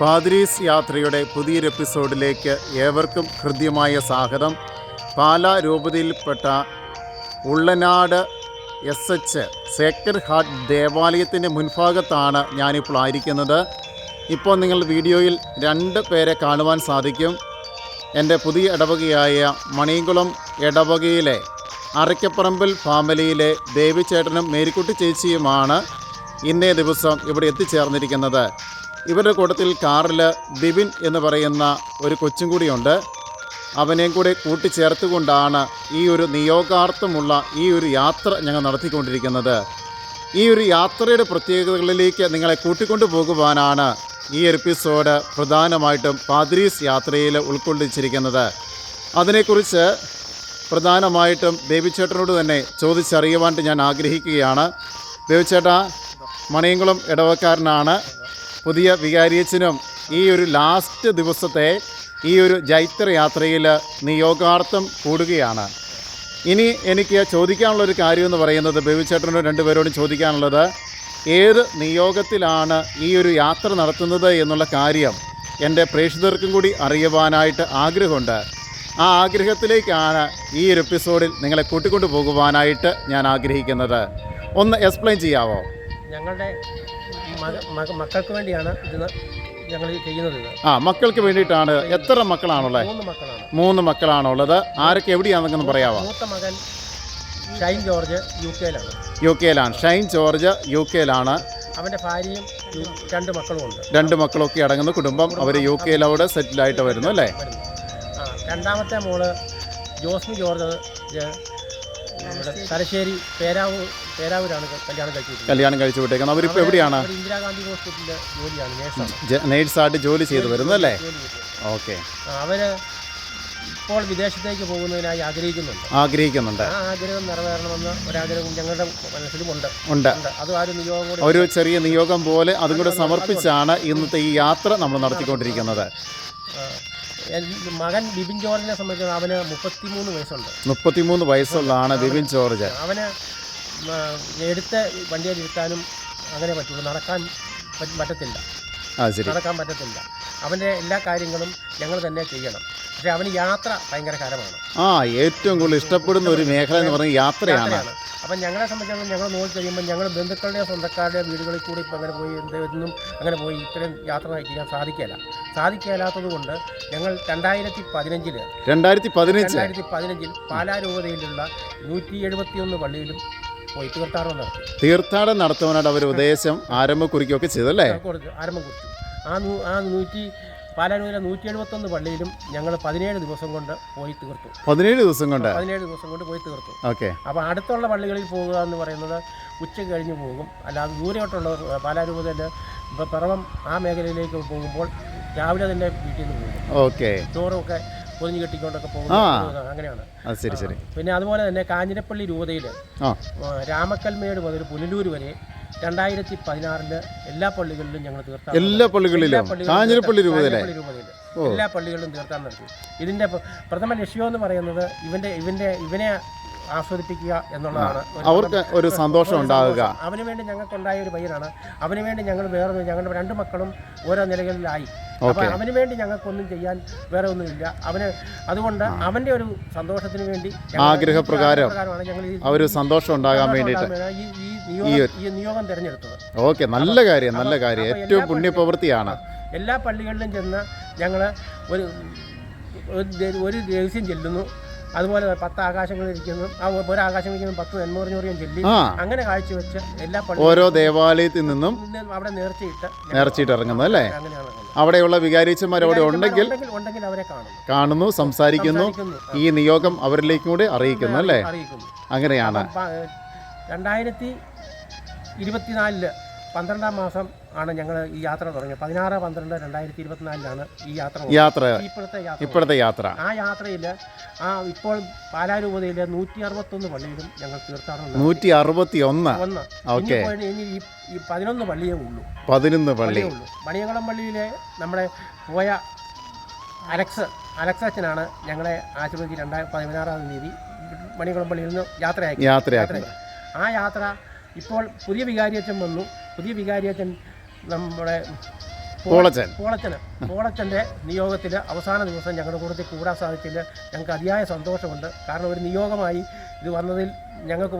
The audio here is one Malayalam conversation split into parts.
പാദ്രീസ് യാത്രയുടെ പുതിയൊരു എപ്പിസോഡിലേക്ക് ഏവർക്കും ഹൃദ്യമായ സ്വാഗതം. Pala രൂപതയിൽപ്പെട്ട Ullanad S H sacred heart ദേവാലയത്തിന്റെ മുൻഭാഗത്താണ് ഞാനിപ്പോൾ ആയിരിക്കുന്നത്. ഇപ്പോൾ നിങ്ങൾ വീഡിയോയിൽ രണ്ട് പേരെ കാണുവാൻ സാധിക്കും. എന്റെ പുതിയ ഇടവകയായ മണിയംകുളം ഇടവകയിലെ അറയ്ക്കപ്പറമ്പിൽ ഫാമിലിയിലെ ദേവിച്ചേട്ടനും മേരിക്കുട്ടി ചേച്ചിയുമാണ് ഇന്നേ ദിവസം ഇവിടെ എത്തിച്ചേർന്നിരിക്കുന്നത്. ഇവരുടെ കൂട്ടത്തിൽ കാറിൽ ബിബിൻ എന്ന് പറയുന്ന ഒരു കൊച്ചും കൂടിയുണ്ട്. അവനെയും കൂടി കൂട്ടിച്ചേർത്തുകൊണ്ടാണ് ഈ ഒരു നിയോഗാർത്ഥമുള്ള ഈ ഒരു യാത്ര ഞങ്ങൾ നടത്തിക്കൊണ്ടിരിക്കുന്നത്. ഈ ഒരു യാത്രയുടെ പ്രത്യേകതകളിലേക്ക് നിങ്ങളെ കൂട്ടിക്കൊണ്ടു പോകുവാനാണ് ഈ എപ്പിസോഡ് പ്രധാനമായിട്ടും പാദ്രീസ് യാത്രയിൽ ഉൾക്കൊള്ളിച്ചിരിക്കുന്നത്. അതിനെക്കുറിച്ച് പ്രധാനമായിട്ടും ബേബിച്ചേട്ടനോട് തന്നെ ചോദിച്ചറിയുവാൻ ഞാൻ ആഗ്രഹിക്കുകയാണ്. ബേബിച്ചേട്ട മണിയംകുളം ഇടവക്കാരനാണ്. പുതിയ വികാരിയച്ചനും ഈ ഒരു ലാസ്റ്റ് ദിവസത്തെ ഈ ഒരു ജൈത്ര യാത്രയിൽ നിയോഗാർത്ഥം കൂടുകയാണ്. ഇനി എനിക്ക് ചോദിക്കാനുള്ളൊരു കാര്യം എന്ന് പറയുന്നത് ബേബിച്ചേട്ടനോട് രണ്ടുപേരോടും ചോദിക്കാനുള്ളത് ഏത് നിയോഗത്തിലാണ് ഈ ഒരു യാത്ര നടത്തുന്നത് എന്നുള്ള കാര്യം എന്റെ പ്രേക്ഷിതർക്കും കൂടി അറിയുവാനായിട്ട് ആഗ്രഹമുണ്ട്. ആ ആഗ്രഹത്തിലേക്കാണ് ഈ ഒരു എപ്പിസോഡിൽ നിങ്ങളെ കൂട്ടിക്കൊണ്ടു പോകുവാനായിട്ട് ഞാൻ ആഗ്രഹിക്കുന്നത്. ഒന്ന് എക്സ്പ്ലെയിൻ ചെയ്യാവോ? ഞങ്ങളുടെ മക്കൾക്ക് വേണ്ടിയാണ് ഇത് ഞങ്ങൾ ചെയ്യുന്നത്. ആ മക്കൾക്ക് വേണ്ടിയിട്ടാണ് എത്ര മക്കളാണുള്ളത് മൂന്ന് മക്കളാണ്. മൂന്ന് മക്കളാണുള്ളത്. ആരൊക്കെ എവിടെയാണെന്നൊന്ന് പറയാമോ മൂത്ത മകൻ ഷൈൻ ജോർജ് യു കെയിലാണ് യു കെയിലാണ് ഷൈൻ ജോർജ് യു കെയിലാണ് അവന്റെ ഭാര്യയും രണ്ട് മക്കളും ഉണ്ട്. രണ്ട് മക്കളൊക്കെ അടങ്ങുന്ന കുടുംബം അവർ യു കെയിലോട് സെറ്റിലായിട്ട് വരുന്നു അല്ലേ? രണ്ടാമത്തെ മോൾ ജോസ്മി ജോർജ് തലശ്ശേരി പേരാവൂർ പേരാവൂരാണ് കല്യാണം കഴിച്ചു കല്യാണം കഴിച്ചു വിട്ടേക്കുന്നത് അവരിപ്പോൾ എവിടെയാണ്? ഇന്ദിരാഗാന്ധി ഹോസ്പിറ്റലിലെ ജോലിയാണ് നേഴ്സാണ്. നേഴ്സായിട്ട് ജോലി ചെയ്തു വരുന്നു അല്ലേ? ജോലി കിട്ടുന്നത്. ഓക്കെ. അവർ അവർ ഇപ്പോൾ വിദേശത്തേക്ക് പോകുന്നതിനായി ആഗ്രഹിക്കുന്നുണ്ട്. ആഗ്രഹിക്കുന്നുണ്ട്. ആ ആഗ്രഹം നിറവേറണമെന്ന് ഒരാഗ്രഹം ഞങ്ങളുടെ മനസ്സിലും ഉണ്ട്. ഉണ്ട്. അത് ആ ഒരു നിയോഗം കൂടി ഒരു ചെറിയ നിയോഗം പോലെ അതും കൂടെ സമർപ്പിച്ചാണ് ഇന്നത്തെ ഈ യാത്ര നമ്മൾ നടത്തിക്കൊണ്ടിരിക്കുന്നത്. മകൻ ബിബിൻ ജോർജിനെ സംബന്ധിച്ച് അവന് മുപ്പത്തിമൂന്ന് വയസ്സുണ്ട്. മുപ്പത്തിമൂന്ന് വയസ്സുള്ളതാണ് ബിപിൻ ജോർജ്. അവന് എടുത്ത വണ്ടിയിൽ ഇരുത്താനും അങ്ങനെ പറ്റുള്ളൂ നടക്കാൻ പറ്റത്തില്ല. നടക്കാൻ പറ്റത്തില്ല. അവന്റെ എല്ലാ കാര്യങ്ങളും ഞങ്ങൾ തന്നെ ചെയ്യണം. പക്ഷേ അവന് യാത്ര ഭയങ്കര കരമാണ് ആ ഏറ്റവും കൂടുതൽ ഇഷ്ടപ്പെടുന്ന ഒരു മേഖല എന്ന് പറയുന്നത് യാത്രയാണ്. അപ്പം ഞങ്ങളെ സംബന്ധിച്ചിടത്തോളം ഞങ്ങൾ നോക്കി കഴിയുമ്പോൾ ഞങ്ങൾ ബന്ധുക്കളുടെയോ സ്വന്തക്കാരുടെയോ വീടുകളിൽ കൂടി ഇപ്പം അങ്ങനെ പോയി എന്ത് ഒന്നും അങ്ങനെ പോയി ഇത്രയും യാത്ര നയിക്കാൻ സാധിക്കില്ല സാധിക്കില്ലാത്തത് കൊണ്ട് ഞങ്ങൾ രണ്ടായിരത്തി പതിനഞ്ചിൽ രണ്ടായിരത്തി പതിനഞ്ച്? രണ്ടായിരത്തി പതിനഞ്ചിൽ പാലാ രൂപതയിലുള്ള നൂറ്റി എഴുപത്തിയൊന്ന് പള്ളിയിലും പോയി തീർത്ഥാടനം നടത്തി. തീർത്ഥാടനം നടത്തുവാനായിട്ട് അവർ ഉപദേശം ആരംഭ കുറിക്കുകയൊക്കെ ചെയ്തല്ലേ ആരംഭം കുറിച്ചു. ആ നൂ ആ നൂറ്റി പാലാരൂരിലെ നൂറ്റി എഴുപത്തൊന്ന് പള്ളിയിലും ഞങ്ങൾ പതിനേഴ് ദിവസം കൊണ്ട് പോയി തീർത്തു. പതിനേഴ് ദിവസം കൊണ്ട്? പതിനേഴ് ദിവസം കൊണ്ട് പോയി തീർത്തു. ഓക്കെ. അപ്പോൾ അടുത്തുള്ള പള്ളികളിൽ പോകുക എന്ന് പറയുന്നത് ഉച്ച കഴിഞ്ഞ് പോകും. അല്ലാതെ ദൂരെയോട്ടുള്ളവർ പാലാരൂപതയിൽ ഇപ്പോൾ പിറവം ആ മേഖലയിലേക്ക് പോകുമ്പോൾ രാവിലെ തന്നെ വീട്ടിൽ നിന്ന് പോകും. ഓക്കെ. ചോറൊക്കെ പൊതിഞ്ഞ് കെട്ടിക്കൊണ്ടൊക്കെ പോകും അങ്ങനെയാണ്. ശരി ശരി. പിന്നെ അതുപോലെ തന്നെ കാഞ്ഞിരപ്പള്ളി രൂപതയിൽ രാമക്കൽമേട് മുതൽ പുനലൂർ വരെ രണ്ടായിരത്തി പതിനാറിൽ എല്ലാ പള്ളികളിലും ഞങ്ങൾ തീർത്ഥാടനം എല്ലാ പള്ളികളിലും കാഞ്ഞിരപ്പള്ളി രൂപതയിലെ? എല്ലാ പള്ളികളിലും തീർത്ഥാടനം നടത്തി. ഇതിന്റെ പ്രഥമ ലക്ഷ്യം എന്ന് പറയുന്നത് ഇവന്റെ ഇവന്റെ ഇവനെ ആസ്വദിപ്പിക്കുക എന്നുള്ളതാണ്. അവർക്ക് ഒരു സന്തോഷം ഉണ്ടാവുക. അവന് വേണ്ടി ഞങ്ങൾക്കുണ്ടായ ഒരു പയ്യനാണ്. അവന് വേണ്ടി ഞങ്ങൾ വേറെ ഞങ്ങളുടെ രണ്ട് മക്കളും ഓരോ നിലകളിലായി. അപ്പോൾ അവന് വേണ്ടി ഞങ്ങൾക്കൊന്നും ചെയ്യാൻ വേറെ ഒന്നുമില്ല. അവന് അതുകൊണ്ട് അവന്റെ ഒരു സന്തോഷത്തിന് വേണ്ടി ആഗ്രഹപ്രകാരം ഞങ്ങൾ സന്തോഷം ഉണ്ടാകാൻ വേണ്ടിയിട്ട്. ഈ ഈ നിയോഗം തിരഞ്ഞെടുത്തത്. ഓക്കെ നല്ല കാര്യം നല്ല കാര്യം. ഏറ്റവും പുണ്യപ്രവൃത്തിയാണ് എല്ലാ പള്ളികളിലും ചെന്ന് ഞങ്ങൾ ഒരു ഒരു ദേവസ്യം ചെല്ലുന്നു. അതുപോലെ പത്ത് ആകാശങ്ങൾ ഇരിക്കുന്നു. ആ ഒരു ആകാശം ഇരിക്കുന്നു പത്ത് നന്മറിഞ്ഞോറിയും ചൊല്ലി. അങ്ങനെ കാഴ്ചവെച്ച് എല്ലാ ഓരോ ദേവാലയത്തിൽ നിന്നും അവിടെ നേർച്ചയിട്ട് നേർച്ചയിട്ട് ഇറങ്ങുന്നത് അല്ലേ? അവിടെയുള്ള വികാരിച്ചന്മാർ അവിടെ ഉണ്ടെങ്കിൽ ഉണ്ടെങ്കിൽ അവരെ കാണുന്നു. കാണുന്നു സംസാരിക്കുന്നു. ഈ നിയോഗം അവരിലേക്കും കൂടി അറിയിക്കുന്നു അല്ലേ? അങ്ങനെയാണ്. രണ്ടായിരത്തി ഇരുപത്തിനാലിൽ പന്ത്രണ്ടാം മാസം ആണ് ഞങ്ങൾ ഈ യാത്ര തുടങ്ങിയത്. പതിനാറ് പന്ത്രണ്ട് രണ്ടായിരത്തി ഇരുപത്തിനാലിലാണ് ഈ യാത്ര യാത്ര. ഇപ്പോഴത്തെ യാത്ര. ഇപ്പോഴത്തെ യാത്ര. ആ യാത്രയിൽ ആ ഇപ്പോൾ പാലാരൂപതയിലെ നൂറ്റി അറുപത്തൊന്ന് പള്ളിയിലും ഞങ്ങൾ തീർത്ഥാടനം. നൂറ്റി അറുപത്തി ഒന്ന്. ഒന്ന് ഓക്കെ. ഇനി ഈ പതിനൊന്ന് പള്ളിയേ ഉള്ളൂ. പതിനൊന്ന് പള്ളി. പള്ളിയേ ഉള്ളൂ. മണിയകുളം പള്ളിയിലെ നമ്മുടെ പോയ അലക്സ് അലക്സ് അച്ഛനാണ് ഞങ്ങളെ ആശുപത്രി രണ്ടായിരത്തി പതിനാറാം തീയതി മണികുളം പള്ളിയിൽ നിന്ന് യാത്രയാക്കി. യാത്രയാക്കി. ആ യാത്ര ഇപ്പോൾ പുതിയ വികാരിയച്ചൻ വന്നു. പുതിയ വികാരിയച്ചൻ നമ്മുടെ പോളച്ചൻ. പോളച്ചന്. പോളച്ചന്റെ നിയോഗത്തിൽ അവസാന ദിവസം ഞങ്ങളുടെ കൂട്ടത്തിൽ കൂടാൻ സാധിച്ചില്ല. ഞങ്ങൾക്ക് അതിയായ സന്തോഷമുണ്ട്. കാരണം ഒരു നിയോഗമായി ഇത് വന്നതിൽ ഞങ്ങൾക്ക്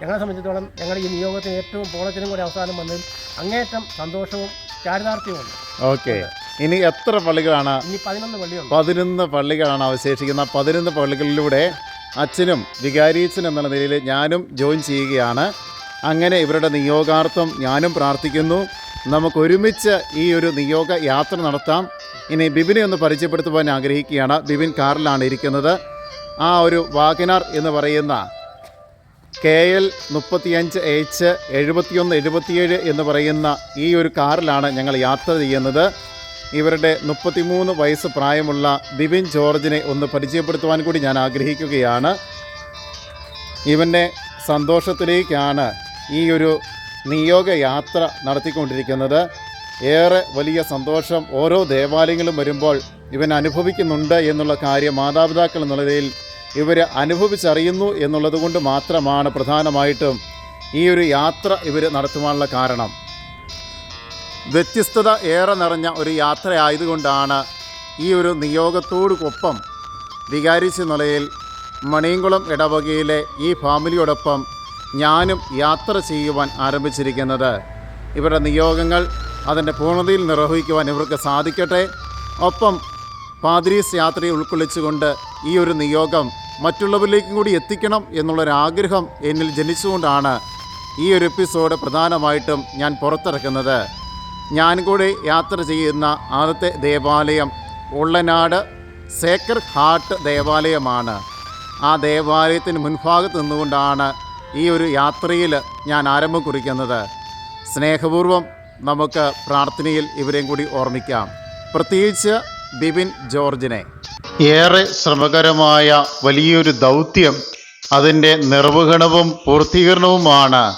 ഞങ്ങളെ സംബന്ധിച്ചിടത്തോളം ഞങ്ങളുടെ ഈ നിയോഗത്തിന് ഏറ്റവും പോളച്ചനും കൂടി അവസാനം വന്നതിൽ അങ്ങേറ്റം സന്തോഷവും ചാരിതാർത്ഥ്യവുമുണ്ട് ഓക്കെ. ഇനി എത്ര പള്ളികളാണ് ഇനി പതിനൊന്ന് പള്ളികൾ പതിനൊന്ന് പള്ളികളാണ് അവശേഷിക്കുന്ന പതിനൊന്ന് പള്ളികളിലൂടെ അച്ഛനും വികാരീച്ചൻ എന്നുള്ള നിലയിൽ ഞാനും ജോയിൻ ചെയ്യുകയാണ്. അങ്ങനെ ഇവരുടെ നിയോഗാർത്ഥം ഞാനും പ്രാർത്ഥിക്കുന്നു. നമുക്കൊരുമിച്ച് ഈ ഒരു നിയോഗ യാത്ര നടത്താം. ഇനി ബിബിനെ ഒന്ന് പരിചയപ്പെടുത്തുവാൻ ആഗ്രഹിക്കുകയാണ്. ബിബിൻ കാറിലാണ് ഇരിക്കുന്നത്. ആ ഒരു വാഗനാർ എന്ന് പറയുന്ന കെ എൽ മുപ്പത്തിയഞ്ച് എച്ച് എഴുപത്തിയൊന്ന് എഴുപത്തിയേഴ് എന്ന് പറയുന്ന ഈ ഒരു കാറിലാണ് ഞങ്ങൾ യാത്ര ചെയ്യുന്നത്. ഇവരുടെ മുപ്പത്തിമൂന്ന് വയസ്സ് പ്രായമുള്ള ബിബിൻ ജോർജിനെ ഒന്ന് പരിചയപ്പെടുത്തുവാൻ കൂടി ഞാൻ ആഗ്രഹിക്കുകയാണ്. ഇവന്റെ സന്തോഷത്തിലേക്കാണ് ഈ ഒരു നിയോഗ യാത്ര നടത്തിക്കൊണ്ടിരിക്കുന്നത്. ഏറെ വലിയ സന്തോഷം ഓരോ ദേവാലയങ്ങളും വരുമ്പോൾ ഇവൻ അനുഭവിക്കുന്നുണ്ട് എന്നുള്ള കാര്യം മാതാപിതാക്കൾ എന്നുള്ള നിലയിൽ ഇവർ അനുഭവിച്ചറിയുന്നു എന്നുള്ളത് കൊണ്ട് മാത്രമാണ് പ്രധാനമായിട്ടും ഈ ഒരു യാത്ര ഇവർ നടത്തുവാനുള്ള കാരണം. വ്യത്യസ്തത ഏറെ നിറഞ്ഞ ഒരു യാത്ര യാത്രയായതുകൊണ്ടാണ് ഈ ഒരു നിയോഗത്തോടൊപ്പം വികാരിച്ച നിലയിൽ മണിയങ്കുളം ഇടവകയിലെ ഈ ഫാമിലിയോടൊപ്പം ഞാനും യാത്ര ചെയ്യുവാൻ ആരംഭിച്ചിരിക്കുന്നത്. ഇവരുടെ നിയോഗങ്ങൾ അതിന്റെ പൂർണതയിൽ നിർവഹിക്കുവാൻ ഇവർക്ക് സാധിക്കട്ടെ. ഒപ്പം പാദ്രീസ് യാത്രയെ ഉൾക്കൊള്ളിച്ചുകൊണ്ട് ഈ ഒരു നിയോഗം മറ്റുള്ളവരിലേക്കും കൂടി എത്തിക്കണം എന്നുള്ളൊരാഗ്രഹം എന്നിൽ ജനിച്ചുകൊണ്ടാണ് ഈ ഒരു എപ്പിസോഡ് പ്രധാനമായിട്ടും ഞാൻ പുറത്തിറക്കുന്നത്. ഞാൻ കൂടി യാത്ര ചെയ്യുന്ന ആദ്യത്തെ ദേവാലയം ഉള്ളനാട് സേക്കർ ഹാർട്ട് ദേവാലയമാണ്. ആ ദേവാലയത്തിന് മുൻഭാഗത്ത് നിന്നുകൊണ്ടാണ് ഈ ഒരു യാത്രയിൽ ഞാൻ ആരംഭം കുറിക്കുന്നത് സ്നേഹപൂർവം നമുക്ക് പ്രാർത്ഥനയിൽ ഇവരെയും കൂടി ഓർമ്മിക്കാം. പ്രത്യേകിച്ച് ബിപിൻ ജോർജിനെ. ഏറെ ശ്രമകരമായ വലിയൊരു ദൗത്യം അതിന്റെ നിർവഹണവും പൂർത്തീകരണവുമാണ്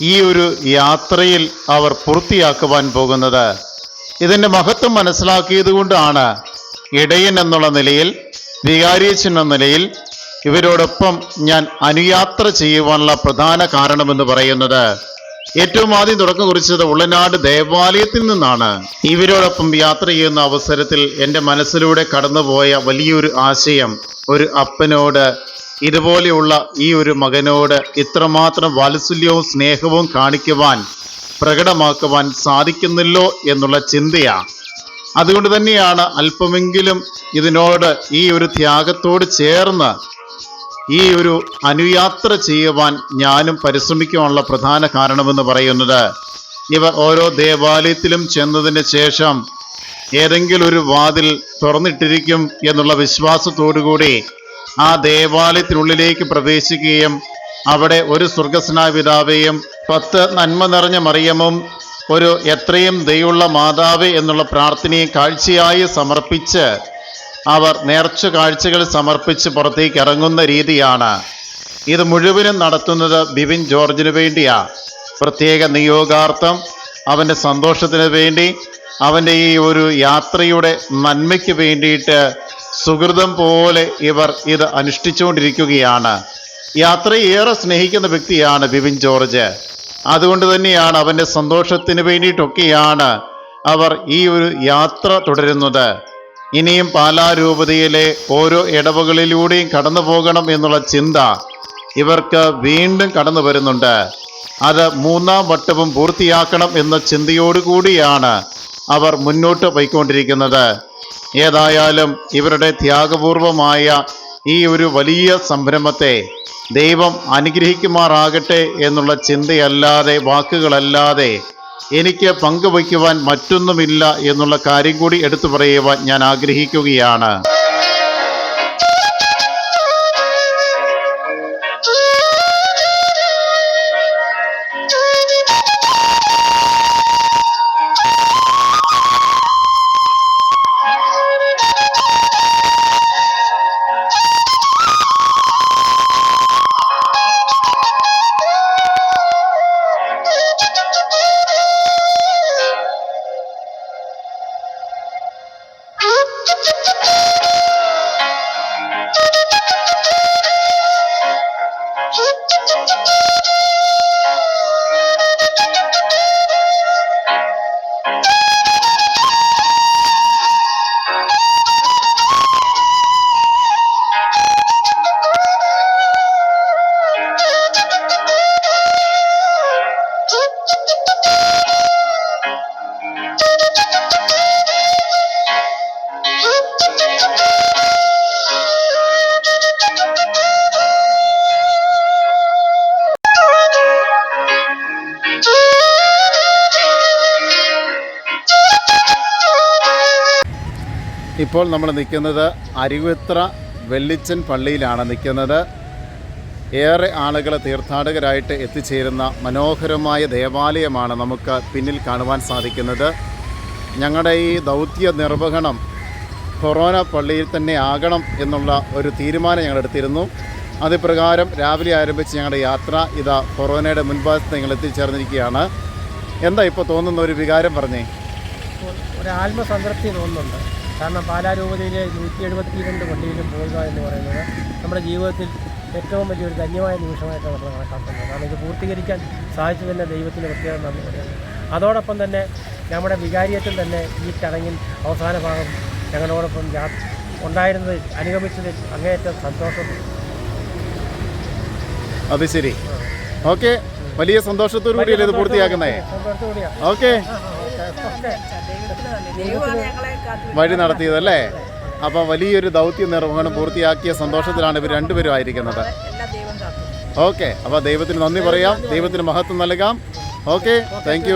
ഈ ഒരു യാത്രയിൽ അവർ പൂർത്തിയാക്കുവാൻ പോകുന്നത്. ഇതിന്റെ മഹത്വം മനസ്സിലാക്കിയതുകൊണ്ടാണ് ഇടയൻ എന്നുള്ള നിലയിൽ വികാരിയച്ചൻ എന്ന നിലയിൽ ഇവരോടൊപ്പം ഞാൻ അനുയാത്ര ചെയ്യുവാനുള്ള പ്രധാന കാരണമെന്ന് പറയുന്നത് ഏറ്റവും ആദ്യം തുടക്കം കുറിച്ചത് ഉള്ളനാട് ദേവാലയത്തിൽ നിന്നാണ്. ഇവരോടൊപ്പം യാത്ര ചെയ്യുന്ന അവസരത്തിൽ എന്റെ മനസ്സിലൂടെ കടന്നുപോയ വലിയൊരു ആശയം ഒരു അപ്പനോട് ഇതുപോലെയുള്ള ഈ ഒരു മകനോട് ഇത്രമാത്രം വാത്സല്യവും സ്നേഹവും കാണിക്കുവാൻ പ്രകടമാക്കുവാൻ സാധിക്കുന്നില്ലോ എന്നുള്ള ചിന്തയാണ് അതുകൊണ്ട് തന്നെയാണ് അല്പമെങ്കിലും ഇതിനോട് ഈ ഒരു ത്യാഗത്തോട് ചേർന്ന് ഈ ഒരു അനുയാത്ര ചെയ്യുവാൻ ഞാനും പരിശ്രമിക്കുവാനുള്ള പ്രധാന കാരണമെന്ന് പറയുന്നത് ഇവർ ഓരോ ദേവാലയത്തിലും ചെന്നതിന് ശേഷം ഏതെങ്കിലും ഒരു വാതിൽ തുറന്നിട്ടിരിക്കും എന്നുള്ള വിശ്വാസത്തോടുകൂടി ആ ദേവാലയത്തിനുള്ളിലേക്ക് പ്രവേശിക്കുകയും അവിടെ ഒരു സ്വർഗസ്നാപിതാവെയും പത്ത് നന്മ നിറഞ്ഞ മറിയമും ഒരു എത്രയും ദയുള്ള മാതാവ് എന്നുള്ള പ്രാർത്ഥനയെ കാഴ്ചയായി സമർപ്പിച്ച് അവർ നേർച്ചു കാഴ്ചകൾ സമർപ്പിച്ച് പുറത്തേക്ക് ഇറങ്ങുന്ന രീതിയാണ്. ഇത് മുഴുവനും നടത്തുന്നത് ബിബിൻ ജോർജിന് വേണ്ടിയാ. പ്രത്യേക നിയോഗാർത്ഥം അവന്റെ സന്തോഷത്തിന് വേണ്ടി അവന്റെ ഈ ഒരു യാത്രയുടെ നന്മയ്ക്ക് വേണ്ടിയിട്ട് സുഹൃതം പോലെ ഇവർ ഇത് അനുഷ്ഠിച്ചുകൊണ്ടിരിക്കുകയാണ്. യാത്രയേറെ സ്നേഹിക്കുന്ന വ്യക്തിയാണ് ബിബിൻ ജോർജ്. അതുകൊണ്ട് തന്നെയാണ് അവന്റെ സന്തോഷത്തിന് വേണ്ടിയിട്ടൊക്കെയാണ് അവർ ഈ ഒരു യാത്ര തുടരുന്നത്. ഇനിയും പാലാരൂപതയിലെ ഓരോ ഇടവകളിലൂടെയും കടന്നു പോകണം എന്നുള്ള ചിന്ത ഇവർക്ക് വീണ്ടും കടന്നു വരുന്നുണ്ട്. അത് മൂന്നാം വട്ടവും പൂർത്തിയാക്കണം എന്ന ചിന്തയോടുകൂടിയാണ് അവർ മുന്നോട്ട് പോയിക്കൊണ്ടിരിക്കുന്നത്. ഏതായാലും ഇവരുടെ ത്യാഗപൂർവമായ ഈ ഒരു വലിയ സംരംഭത്തെ ദൈവം അനുഗ്രഹിക്കുമാറാകട്ടെ എന്നുള്ള ചിന്തയല്ലാതെ വാക്കുകളല്ലാതെ എനിക്ക് പങ്കുവയ്ക്കുവാൻ മറ്റൊന്നുമില്ല എന്നുള്ള കാര്യം കൂടി എടുത്തു പറയുവാൻ ഞാൻ ആഗ്രഹിക്കുകയാണ്. ഇപ്പോൾ നമ്മൾ നിൽക്കുന്നത് അരുവിത്ര വെള്ളിച്ചൻ പള്ളിയിലാണ് നിൽക്കുന്നത്. ഏറെ ആളുകൾ തീർത്ഥാടകരായിട്ട് എത്തിച്ചേരുന്ന മനോഹരമായ ദേവാലയമാണ് നമുക്ക് പിന്നിൽ കാണുവാൻ സാധിക്കുന്നത്. ഞങ്ങളുടെ ഈ ദൗത്യ നിർവഹണം കൊറോണ പള്ളിയിൽ തന്നെ ആകണം എന്നുള്ള ഒരു തീരുമാനം ഞങ്ങൾ എടുത്തിരുന്നു. അതിപ്രകാരം രാവിലെ ആരംഭിച്ച് ഞങ്ങളുടെ യാത്ര ഇതാ കൊറോണയുടെ മുൻഭാഗത്ത് ഞങ്ങൾ എത്തിച്ചേർന്നിരിക്കുകയാണ്. എന്താ ഇപ്പോൾ തോന്നുന്ന ഒരു വികാരം പറഞ്ഞേ? ഒരു ആത്മസംതൃപ്തി തോന്നുന്നുണ്ട്. കാരണം പാലാരൂപതയിലെ നൂറ്റി എഴുപത്തി രണ്ട് പള്ളിയിലും പോവുക എന്ന് പറയുന്നത് നമ്മുടെ ജീവിതത്തിൽ ഏറ്റവും വലിയൊരു ധന്യമായ നിമിഷമായിട്ട് നമ്മൾ കണക്കാക്കുന്നത് കാരണം ഇത് പൂർത്തീകരിക്കാൻ സാധിച്ചു തന്നെ ദൈവത്തിന് പ്രത്യേകം നന്ദി പറയുന്നത് അതോടൊപ്പം തന്നെ നമ്മുടെ വികാരിയത്തിൽ തന്നെ ഈ ചടങ്ങിൽ അവസാന ഭാഗം ഞങ്ങളോടൊപ്പം ഉണ്ടായിരുന്നത് അനുഗമിച്ചതിൽ അങ്ങേയറ്റം സന്തോഷം അത് ശരി. ഓക്കെ. വലിയ സന്തോഷത്തോടു കൂടിയല്ലേ ഇത് പൂർത്തിയാക്കുന്നേ? ഓക്കെ. വഴി നടത്തിയതല്ലേ? അപ്പൊ വലിയൊരു ദൗത്യ നിർവഹണം പൂർത്തിയാക്കിയ സന്തോഷത്തിലാണ് ഇവർ രണ്ടുപേരും ആയിരിക്കുന്നത്. ഓക്കെ. അപ്പോൾ ദൈവത്തിന് നന്ദി പറയാം. ദൈവത്തിന് മഹത്വം നൽകാം. ഓക്കെ. താങ്ക്